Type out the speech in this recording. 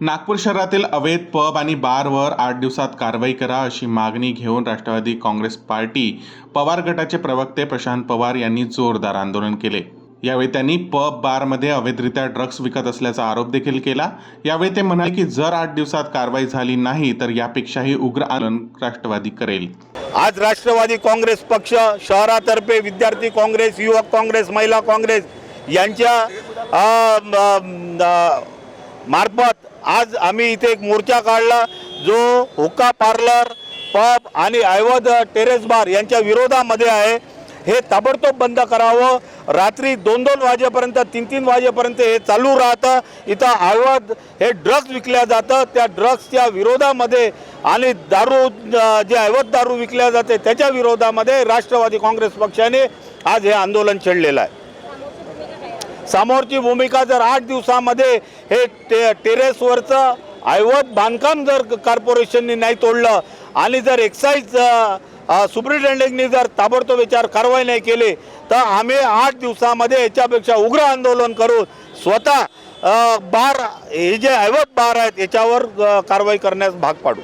नागपूर शहरातील अवैध पब आणि बारवर आठ दिवसात कारवाई करा अशी मागणी घेऊन राष्ट्रवादी काँग्रेस पार्टी पवार गटाचे प्रवक्ते प्रशांत पवार यांनी जोरदार आंदोलन केले. यावेळी त्यांनी पब बारमध्ये अवैधरित्या ड्रग्ज विकत असल्याचा आरोप देखील केला. यावेळी ते म्हणाले की जर आठ दिवसात कारवाई झाली नाही तर यापेक्षाही उग्र आंदोलन राष्ट्रवादी करेल. आज राष्ट्रवादी काँग्रेस पक्ष शहरातर्फे विद्यार्थी काँग्रेस युवक काँग्रेस महिला काँग्रेस यांच्या मार्फत आज आम्ही इथे एक मोर्चा काढला जो हुक्का पार्लर पब आणि अवैध टेरेस बार यांच्या विरोधामध्ये आहे. हे ताबडतोब बंद करावं. रात्री दोन दोन वाजेपर्यंत तीन तीन वाजेपर्यंत हे चालू राहतं. इथं अवैध हे ड्रग्ज विकल्या जातं. त्या ड्रग्सच्या विरोधामध्ये आणि दारू जे अवैध दारू विकल्या जाते त्याच्या विरोधामध्ये राष्ट्रवादी काँग्रेस पक्षाने आज हे आंदोलन छेडलेलं आहे. समोरची भूमिका जर आठ दिवसामध्ये हे टे टेरेसवरचं ऐवत बांधकाम जर कॉर्पोरेशननी नाही तोडलं आणि जर एक्साईज सुप्रिटेंडेंटनी जर ताबडतोब याच्यावर कारवाई नाही केली तर आम्ही आठ दिवसामध्ये याच्यापेक्षा उग्र आंदोलन करू स्वतः बार हे जे ऐवत बार आहेत याच्यावर कारवाई करण्यास भाग पाडू.